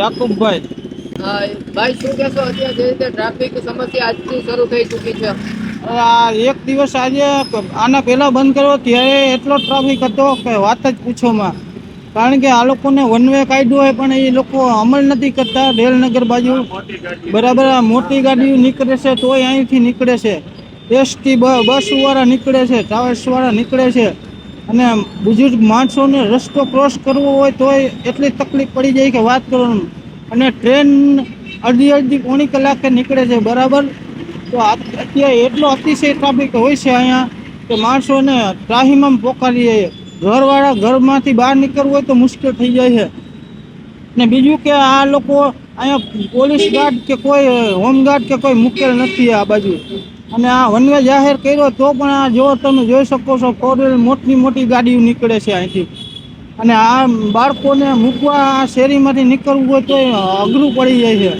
યાકુબભાઈ. ભાઈ શું કહેશો? અત્યારે જે રીતે ટ્રાફિક સમસ્યા આજથી શરૂ થઈ ચૂકી છે. આ એક દિવસ આજે આના પહેલા બંધ કર્યો ત્યારે એટલો ટ્રાફિક હતો કે વાત જ પૂછોમાં કારણ કે આ લોકોને વન વે કાઢ્યું હોય પણ એ લોકો અમલ નથી કરતા. રેલનગર બાજુ બરાબર આ મોટી ગાડીઓ નીકળે છે તોય અહીંથી નીકળે છે. એસટી બસવાળા નીકળે છે ટ્રાવેલ્સવાળા નીકળે છે. અને બુજુર્ગ માણસોને રસ્તો ક્રોસ કરવો હોય તોય એટલી તકલીફ પડી જાય કે વાત કરવાનું. અને ટ્રેન અડધી અડધી પોણી કલાકે નીકળે છે, બરાબર? તો અત્યારે એટલો અતિશય ટ્રાફિક હોય છે અહીંયા કે માણસોને ત્રાહીમામ પોકારી જાય. ઘરવાળા ઘરમાંથી બહાર નીકળવું હોય તો મુશ્કેલ થઈ જાય છે. ને બીજું કે આ લોકો અહીંયા પોલીસ ગાર્ડ કે કોઈ હોમગાર્ડ કે કોઈ મૂકેલ નથી આ બાજુ. અને આ વનવે જાહેર કર્યો તો પણ આ જો તમે જોઈ શકો છો ફોર વ્હીલ મોટી મોટી ગાડીઓ નીકળે છે અહીંથી. અને આ બાળકોને મૂકવા આ શેરીમાંથી નીકળવું હોય તો અઘરું પડી જાય છે.